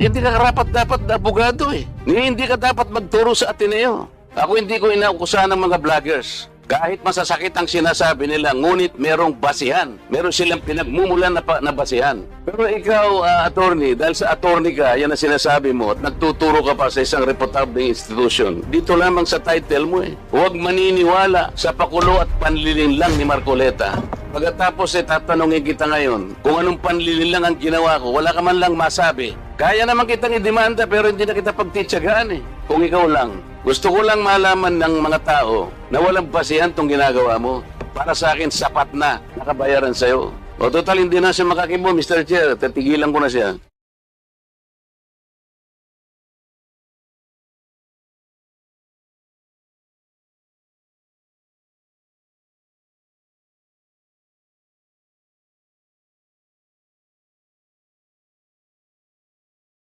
Hindi ka karapat dapat na abogado eh. Hindi ka dapat magturo sa Ateneo. Ako hindi ko inaukusahan ng mga vloggers. Kahit masasakit ang sinasabi nila, ngunit merong basihan. Meron silang pinagmumulan na, pa, na basihan. Pero ikaw, ah, attorney, dahil sa attorney ka, yan ang sinasabi mo, at nagtuturo ka pa sa isang reputable institution, dito lamang sa title mo eh. Huwag maniniwala sa pakulo at panliling lang ni Marcoleta. Pagkatapos eh, tatanungin kita ngayon, kung anong panliling lang ang ginawa ko, wala ka man lang masabi. Kaya naman kitang idemanda pero hindi na kita pagtitsagaan eh. Kung ikaw lang. Gusto ko lang malaman ng mga tao na walang basihan tong ginagawa mo. Para sa akin, sapat na nakabayaran sa'yo. O total, hindi na siya makakibo, Mr. Chair. Tatigilan ko na siya.